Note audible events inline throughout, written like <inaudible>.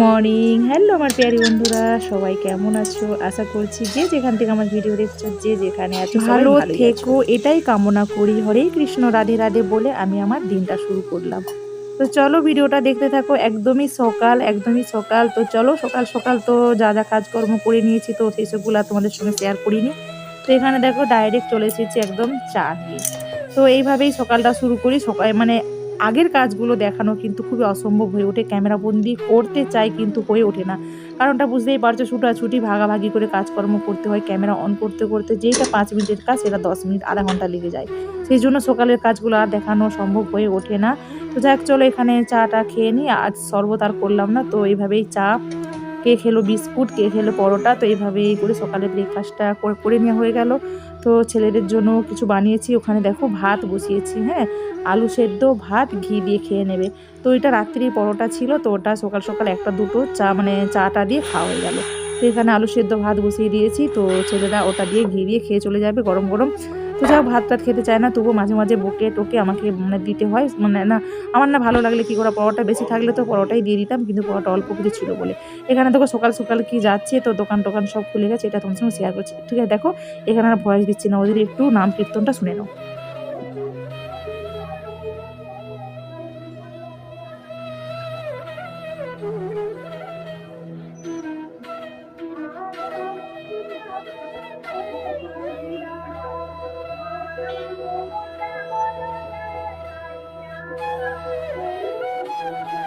Morning hello আমার প্রিয়ারি বন্ধুরা সবাই কেমন আছো? আশা করছি যে যেখান থেকে আমার ভিডিও দেখছ যে যেখানে আছো ভালো থেকো এটাই কামনা করি। হরে কৃষ্ণ রাধে রাধে বলে আমি আমার দিনটা শুরু করলাম। তো চলো ভিডিওটা দেখতে থাকো একদমই সকাল একদমই সকাল। তো চলো সকাল সকাল তো যা যা কাজকর্ম করে নিয়েছি তো সেই সবগুলো তোমাদের সঙ্গে শেয়ার করিনি। তো এখানে দেখো ডাইরেক্ট চলে এসেছি একদম চা নিয়ে। তো এইভাবেই সকালটা শুরু করি। সকাল মানে আগের কাজগুলো দেখানো কিন্তু খুবই অসম্ভব হয়ে ওঠে। ক্যামেরা বন্দি করতে চাই কিন্তু হয়ে ওঠে না। কারণটা বুঝতেই পারছ, ছুটাছুটি, ভাগাভাগি করে কাজকর্ম করতে হয়, ক্যামেরা অন করতে করতে যেটা পাঁচ মিনিটের কাজ, সেটা দশ মিনিট, আধা ঘণ্টা লেগে যায়। সেই জন্য সকালের কাজগুলো আর দেখানো সম্ভব হয়ে ওঠে না। তো যাক, চলো এখানে চাটা খেয়ে নিই। আজ শরবত আর করলাম না, তো এইভাবেই চা, কে খেলো বিস্কুট, কে খেলো পরোটা, তো এইভাবেই করে সকালে ব্রেকফাস্টটা করে নেওয়া হয়ে গেল। তো ছেলেদের জন্য কিছু বানিয়েছি। ওখানে দেখো ভাত বসিয়েছি হ্যাঁ? আলু সেদ্ধ, ভাত, ঘি দিয়ে খেয়ে নেবে। তো এটা রাত্রির পরোটা ছিল, তো ওটা সকাল সকাল একটা দুটো চা মানে চাটা দিয়ে খাওয়া হয়ে গেল। তো এখানে আলু সেদ্ধ, ভাত বসিয়ে দিয়েছি। তো ছেলেরা ওটা দিয়ে ঘি দিয়ে খেয়ে চলে যাবে গরম গরম। তো যাও ভাত টাত খেতে চায় না, তবুও মাঝে মাঝে বকে টোকে আমাকে মানে দিতে হয়। মানে না, আমার না ভালো লাগলে কী করা, পরোটা বেশি থাকলে তো পরোটাই দিয়ে দিতাম, কিন্তু পরোটা অল্প কিছু ছিল বলে। এখানে দেখো সকাল সকাল কি যাচ্ছে, তো দোকান টোকান সব খুলে গেছে, এটা তোমার সঙ্গে শেয়ার করছি। ঠিক আছে, দেখো, এখানে আর ভয়েস দিচ্ছি না, ওদের একটু নাম কীর্তনটা শুনে নাও। এদিকে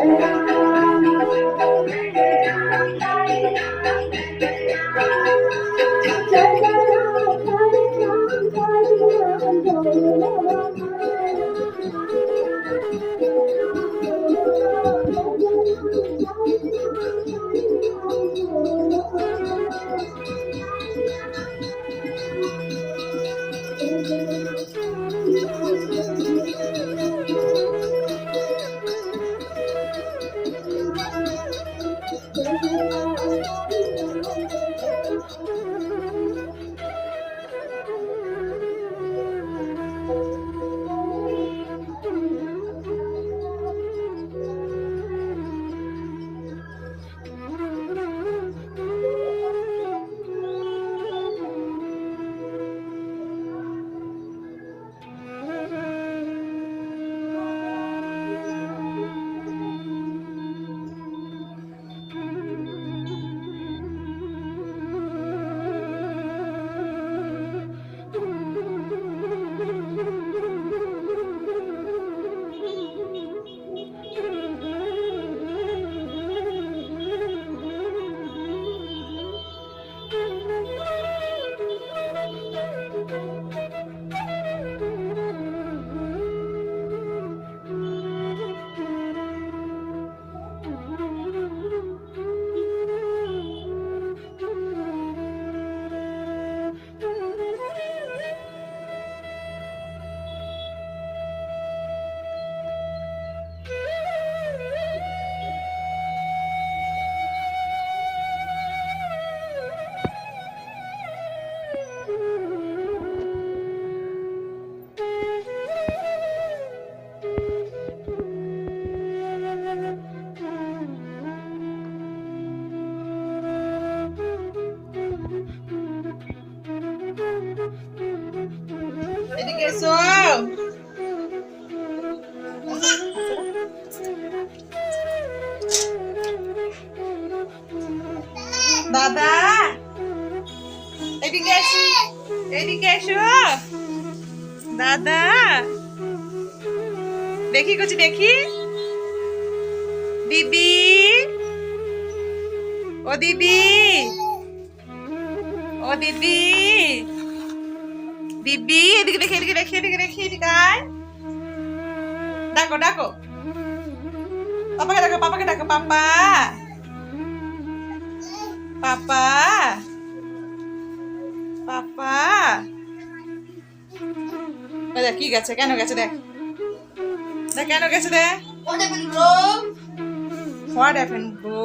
Oh. <laughs> দাদা এদিকে এসো। এদিকে এসো। দাদা। দেখি করছি দেখি। দিদি। ও দিদি। ও দিদি। দিব্যি এদিকে দেখি এদিকে দেখি এদিকে দেখি এদিকে ডাকো ডাকো। পাপাকে ডাকো পাপাকে ডাকো পাপা। পাপা পাপা এই দেখ কি গেছে কেন গেছে দেখ দেখ কেন গেছে দেখ What happened, bro? What happen bro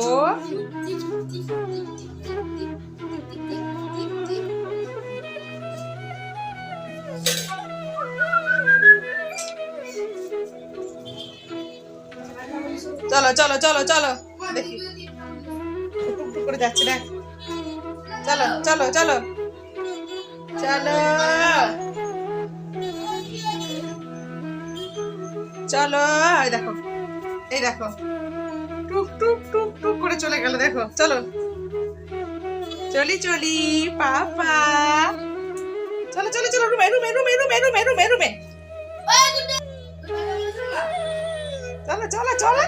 চলো চলো চলো চলো দেখি টুক টুক করে যাচ্ছে দেখ। চলো চলো চলো। চলো। চলো এই দেখো এই দেখো। টুক টুক টুক টুক করে চলে গেল দেখো। চলো। চলি চলি পাপা চলো চলো চলো রুমে রুমে রুমে রুমে রুমে রুমে রুমে। চলো চলো চলো।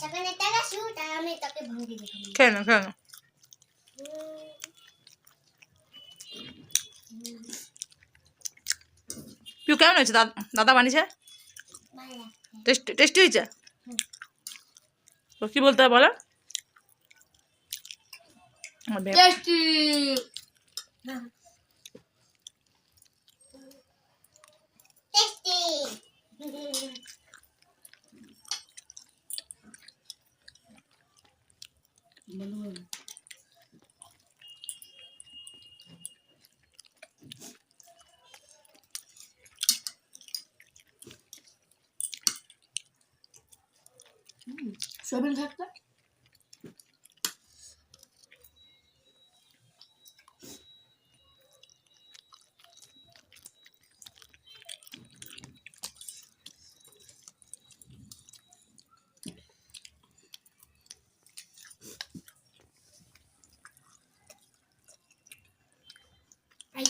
সেখানে টাকা শুট আর আমি তাকে ভঙ্গি দেখাবো। কেন কেন? পিউ কেমন হয়েছে? দাদা বানিয়েছে? টেস্টি টেস্টি হয়েছে? তো কি বলতে হবে বলো আমার বে- টেস্টি টেস্টি সোয়াবিন থাকতে আই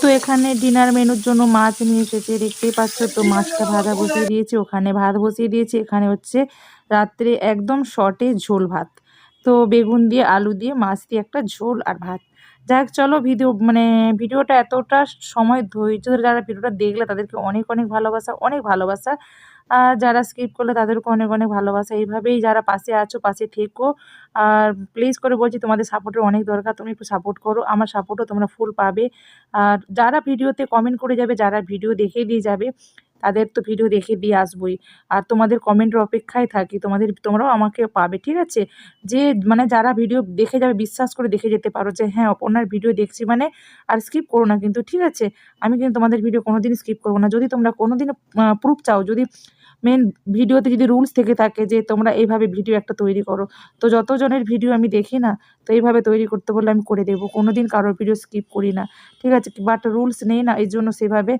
তো এখানে ডিনার মেনুর জন্য মাছ নিয়ে এসেছে, দেখতেই পাচ্ছ তো মাছটা ভাজা বসিয়ে দিয়েছি, ওখানে ভাত বসিয়ে দিয়েছি, এখানে হচ্ছে রাত্রে একদম শর্টে ঝোল ভাত। তো বেগুন দিয়ে, আলু দিয়ে, মাছ দিয়ে একটা ঝোল আর ভাত। যাক, চলো ভিডিও মানে ভিডিওটা এতটা সময় ধৈর্য ধরে যারা ভিডিওটা দেখলে তাদেরকে অনেক অনেক ভালোবাসা অনেক ভালোবাসা। যারা স্কিপ করলে তাদেরকে অনেক অনেক ভালোবাসা। এইভাবেই যারা পাশে আছো, পাশে থেকো। আর প্লিজ করে বলছি, তোমাদের সাপোর্টের অনেক দরকার। তুমি একটু সাপোর্ট করো। আমার সাপোর্টও তোমরা ফুল পাবে। আর যারা ভিডিওতে কমেন্ট করে যাবে, যারা ভিডিও দেখে দিয়ে যাবে তাদের তো ভিডিও দেখে দিয়ে আসবই। আর তোমাদের কমেন্টের অপেক্ষায় থাকি, তোমাদের, তোমরাও আমাকে পাবে, ঠিক আছে? যে মানে যারা ভিডিও দেখে যাবে, বিশ্বাস করে দেখে যেতে পারো যে হ্যাঁ ওনার ভিডিও দেখছি মানে আর স্কিপ করো না কিন্তু, ঠিক আছে? আমি কিন্তু তোমাদের ভিডিও কোনো দিন স্কিপ করব না। যদি তোমরা কোনো দিন প্রুফ চাও, যদি মেন ভিডিওতে যদি রুলস থেকে থাকে যে তোমরা এইভাবে ভিডিও একটা তৈরি করো, তো যতজনের ভিডিও আমি দেখি না, তো এইভাবে তৈরি করতে বললে আমি করে দেবো। কোনো দিন কারোর ভিডিও স্কিপ করি না। ঠিক আছে বাট রুলস নেই না এই জন্য সেভাবে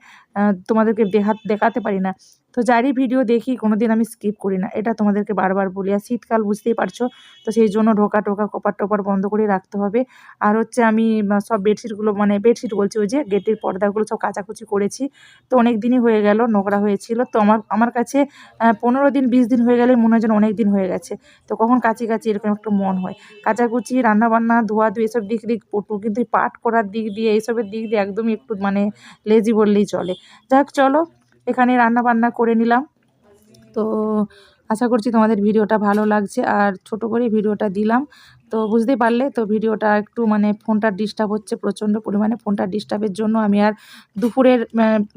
তোমাদেরকে দেখা দেখাতে পারি না। তো যারই ভিডিও দেখি কোনো দিন আমি স্কিপ করি না। এটা তোমাদেরকে বারবার বলি। আর শীতকাল, বুঝতেই পারছ? তো সেই জন্য ঢোকা টোকা কপার টোপার বন্ধ করে রাখতে হবে। আর হচ্ছে আমি সব বেডশিটগুলো মানে বেডশিট বলছি, ওই যে গেটের পর্দাগুলো সব কাচাকুচি করেছি। তো অনেক দিনই হয়ে গেল, নোংরা হয়েছিল। তো আমার আমার কাছে পনেরো দিন, বিশ দিন হয়ে গেলে মনে হয় যেন অনেক দিন হয়ে গেছে। তো কখন কাচি কাচি এরকম একটা মন হয়। কাচাকুচি, রান্নাবান্না ধোয়া ধুয়ে এসব দিক দিক পটু, কিন্তু পাঠ করার দিক দিয়ে, এইসবের দিক দিয়ে একদমই একটু মানে লেজি বললেই চলে। যাক, চলো। এখানে রান্না বান্না করে নিলাম। তো আশা করছি তোমাদের ভিডিওটা ভালো লাগছে। আর ছোট করে ভিডিওটা দিলাম। তো বুঝতেই পারলে, তো ভিডিওটা একটু মানে ফোনটা ডিস্টার্ব হচ্ছে, প্রচণ্ড পরিমাণে ফোনটা ডিস্টার্বের জন্য আমি আর দুপুরের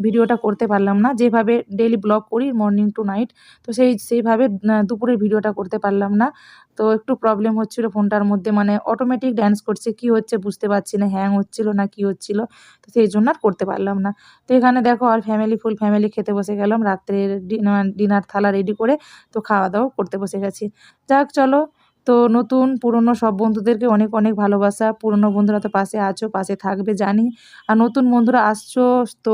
ভিডিওটা করতে পারলাম না। যেভাবে ডেলি ব্লগ করি মর্নিং টু নাইট তো সেই, সেইভাবে দুপুরের ভিডিওটা করতে পারলাম না। তো একটু প্রবলেম হচ্ছিল ফোনটার মধ্যে মানে অটোমেটিক ড্যান্স করছে, কি হচ্ছে বুঝতে পারছি না হ্যাং হচ্ছিল না, কি হচ্ছিল, তো সেই জন্য আর করতে পারলাম না। তো এখানে দেখো আর ফ্যামিলি ফুল ফ্যামিলি খেতে বসে গেলাম, রাত্রের ডিনার ডিনার থালা রেডি করে, তো খাওয়া দাওয়া করতে বসে গেছি। যাক, চলো তো নতুন, পুরনো সব বন্ধুদেরকে অনেক অনেক ভালোবাসা। পুরনো বন্ধুরা তো পাশে আছো, পাশে থাকবে, জানি। আর নতুন বন্ধুরা আসছো, তো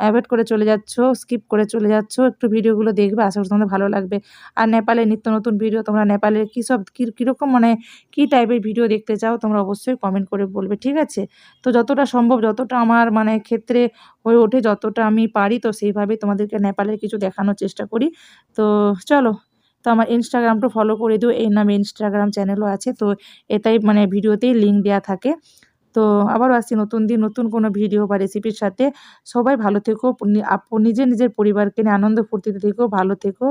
অ্যাভয়েড করে চলে যাচ্ছো স্কিপ করে চলে যাচ্ছো। একটু ভিডিওগুলো দেখবে, আশা করি তোমাদের ভালো লাগবে। আর নেপালের নিত্য নতুন ভিডিও, তোমরা নেপালের কী সব কীরকম মানে কী টাইপের ভিডিও দেখতে চাও, তোমরা অবশ্যই কমেন্ট করে বলবে, ঠিক আছে? তো যতটা সম্ভব, যতটা আমার মানে ক্ষেত্রে হয়ে ওঠে, যতটা আমি পারি, তো সেইভাবে তোমাদেরকে নেপালের কিছু দেখানোর চেষ্টা করি। তো চলো তো আমার ইনস্টাগ্রামটা ফলো করে দিও। এই নামে ইনস্টাগ্রাম চ্যানেলও আছে, তো এটাই মানে ভিডিওতেই লিঙ্ক দেওয়া থাকে। তো আবারও আসছি নতুন দিন, নতুন কোনো ভিডিও বা রেসিপির সাথে। সবাই ভালো থেকো নিজের নিজের পরিবারকে নিয়ে আনন্দ ফুর্তিতে থেকো, ভালো থেকো,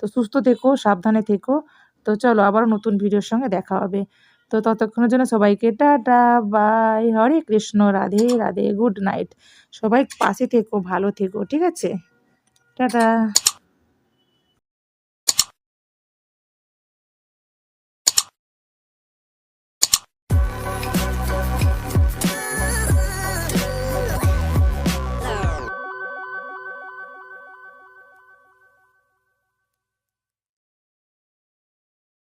তো সুস্থ থেকো, সাবধানে থেকো। তো চলো আবারও নতুন ভিডিওর সঙ্গে দেখা হবে। তো ততক্ষণের জন্য সবাইকে tata bye Hare Krishna, Radhe Radhe good night সবাই পাশে থেকো, ভালো থেকো, ঠিক আছে? টাটা।